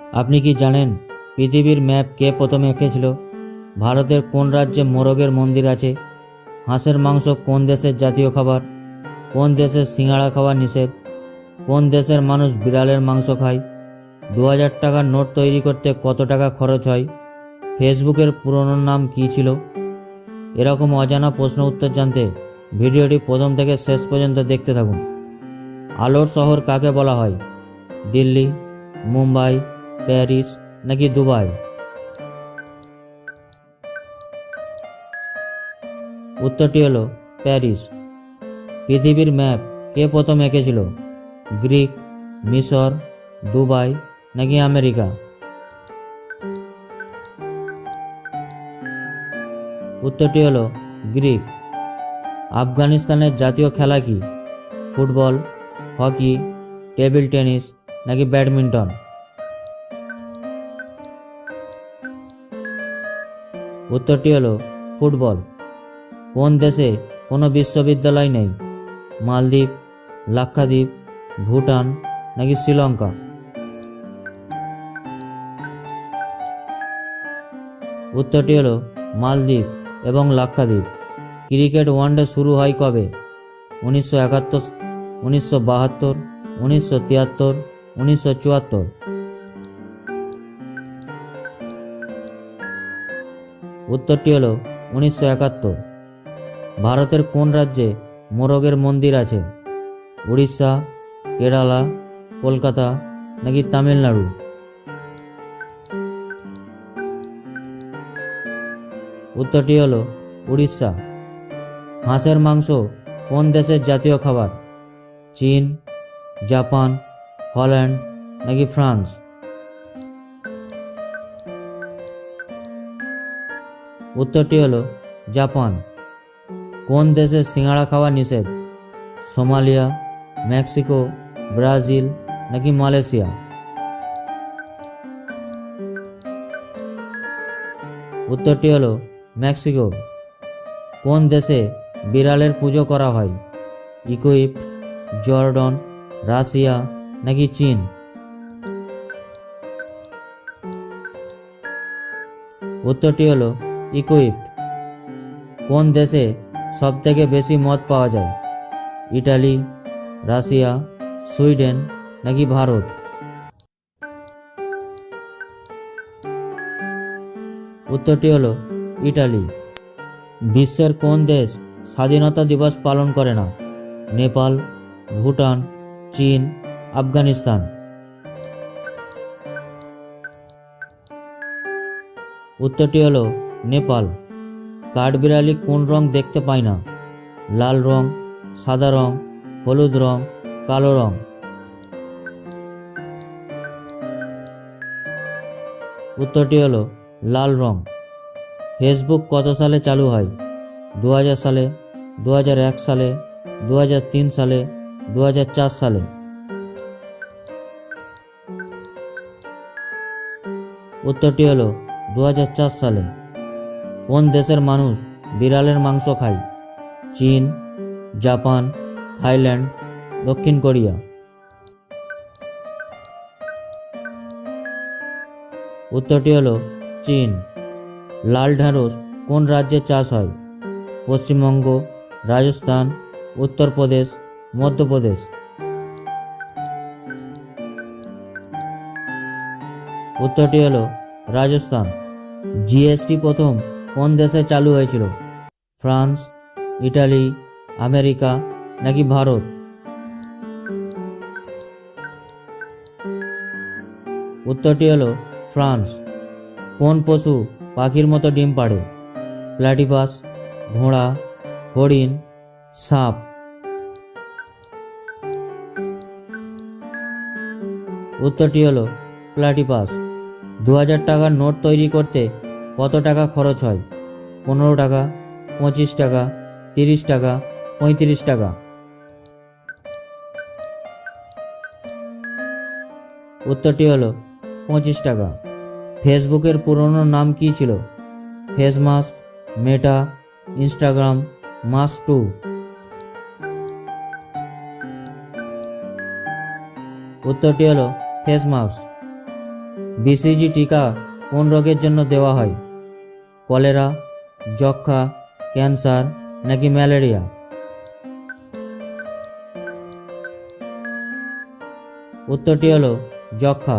আপনি কি জানেন পৃথিবীর ম্যাপ কে প্রথমে এঁকেছিল? ভারতের কোন রাজ্যে মোরগের মন্দির আছে? হাঁসের মাংস কোন দেশের জাতীয় খাবার? কোন দেশের সিঙাড়া খাওয়া নিষেধ? কোন দেশের মানুষ বিড়ালের মাংস খায়? দু হাজার টাকার নোট তৈরি করতে কত টাকা খরচ হয়? ফেসবুকের পুরনো নাম কী ছিল? এরকম অজানা প্রশ্ন উত্তর জানতে ভিডিওটি প্রথম থেকে শেষ পর্যন্ত দেখতে থাকুন। আলোর শহর কাকে বলা হয়? দিল্লি, মুম্বাই প্যারিস, নাকি দুবাই? উত্তরটি হলো প্যারিস। পৃথিবীর ম্যাপ কে প্রথম এঁকেছিল? গ্রিক, মিশর, দুবাই, নাকি আমেরিকা? উত্তরটি হলো গ্রিক। আফগানিস্তানের জাতীয় খেলা কি? ফুটবল, হকি, টেবিল টেনিস, নাকি ব্যাডমিন্টন? উত্তরটি হলো ফুটবল। কোন দেশে কোনো বিশ্ববিদ্যালয় নেই? মালদ্বীপ, লাক্ষাদ্বীপ, ভুটান নাকি শ্রীলঙ্কা? উত্তরটি হলো মালদ্বীপ এবং লাক্ষাদ্বীপ। ক্রিকেট ওয়ানডে শুরু হয় কবে? উনিশশো একাত্তর, উনিশশো বাহাত্তর, উনিশশো তিয়াত্তর, উনিশশো চুয়াত্তর। উত্তরটি হলো উনিশশো একাত্তর। ভারতের কোন রাজ্যে মোরগের মন্দির আছে? উড়িষ্যা, কেরালা, কলকাতা নাকি তামিলনাড়ু? উত্তরটি হলো উড়িষ্যা। হাঁসের মাংস কোন দেশের জাতীয় খাবার? চীন, জাপান, হল্যান্ড নাকি ফ্রান্স? উত্তরটি হলো, জাপান। কোন দেশে সিঙাড়া খাওয়া নিষেধ? সোমালিয়া, মেক্সিকো, ব্রাজিল নাকি মালয়েশিয়া? উত্তরটি হলো, মেক্সিকো। কোন দেশে বিড়ালের পুজো করা হয়? ইকুইপ্ট, জর্ডন, রাশিয়া নাকি চীন? উত্তরটি হলো ইকুইপ্ট কোন দেশে সবথেকে বেশি মদ পাওয়া যায়? ইটালি, রাশিয়া, সুইডেন নাকি ভারত? উত্তরটি হলো ইটালি। বিশ্বের কোন দেশ স্বাধীনতা দিবস পালন করে না? নেপাল, ভুটান, চীন, আফগানিস্তান। উত্তরটি হলো নেপাল। কাঠবিড়ালি কোন রং দেখতে পায় না? লাল রং, সাদা রং, হলুদ রং, কালো রং। উত্তরটি হলো লাল রং। ফেসবুক কত সালে চালু হয়? দু হাজার সালে দু হাজার এক সালে দু হাজার তিন সালে দু হাজার চার সালে। উত্তরটি হলো দু হাজার চার সালে। কোন দেশের মানুষ বিড়ালের মাংস খায়? চীন, জাপান, থাইল্যান্ড, দক্ষিণ কোরিয়া। উত্তরটি হলো চীন। লাল ঢ্যাঁড়স কোন রাজ্যে চাষ হয়? পশ্চিমবঙ্গ, রাজস্থান, উত্তরপ্রদেশ, মধ্যপ্রদেশ। উত্তরটি হলো রাজস্থান। জিএসটি প্রথম কোন দেশে চালু হয়েছিল? ফ্রান্স, ইটালি, আমেরিকা নাকি ভারত? উত্তরটি হলো ফ্রান্স। কোন পশু পাখির মতো ডিম পাড়ে? প্ল্যাটিপাস ঘোড়া, হরিণ, সাপ। উত্তরটি হলো প্ল্যাটিপাস দু হাজার টাকার নোট তৈরি করতে কত টাকা খরচ হয়? পনেরো টাকা, পঁচিশ টাকা, তিরিশ টাকা, পঁয়ত্রিশ টাকা। উত্তরটি হলো পঁচিশ টাকা। ফেসবুকের পুরনো নাম কী ছিল? Face mask, Meta, Instagram, mask two. উত্তরটি হলো ফেস মাস্ক। বিসিজি টিকা কোন রোগের জন্য দেওয়া হয়? কলেরা যক্ষা ক্যান্সার নাকি ম্যালেরিয়া উত্তরটি হলো যক্ষা